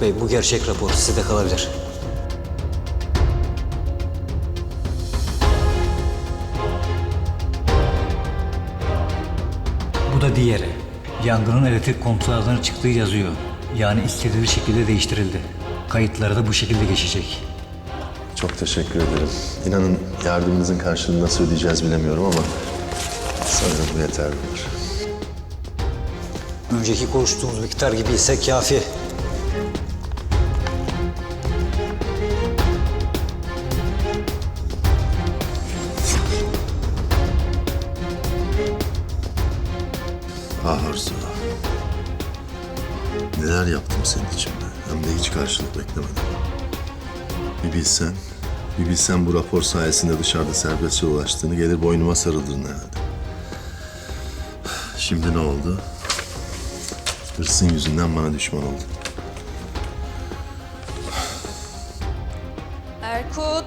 Bey bu gerçek rapor sizde kalabilir. Bu da diğeri. Yangının elektrik kontrollerden çıktığı yazıyor. Yani istediği şekilde değiştirildi. Kayıtları da bu şekilde geçecek. Çok teşekkür ederim. İnanın yardımınızın karşılığını nasıl ödeyeceğiz bilemiyorum ama sanırım bu yeterli olur. Önceki konuştuğumuz miktar gibi ise kafi. Ah Arzu. Neler yaptım senin için ben. Hem de hiç karşılık beklemedim. Bir bilsen, bir bilsen bu rapor sayesinde dışarıda serbestçe dolaştığını gelir boynuma sarıldığını herhalde. Şimdi ne oldu? Hırsın yüzünden bana düşman oldun. Erkut.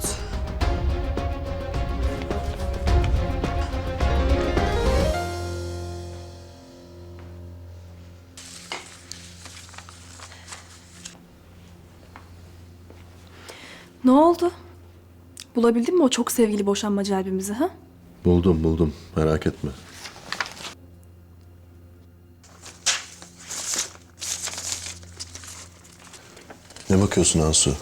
Ne oldu? Bulabildin mi o çok sevgili boşanmacı albümümüzü ha? Buldum buldum merak etme. Ne bakıyorsun Ansu?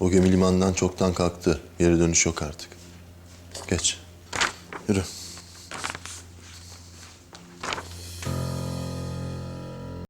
O gemi limandan çoktan kalktı. Geri dönüş yok artık. Geç. Yürü.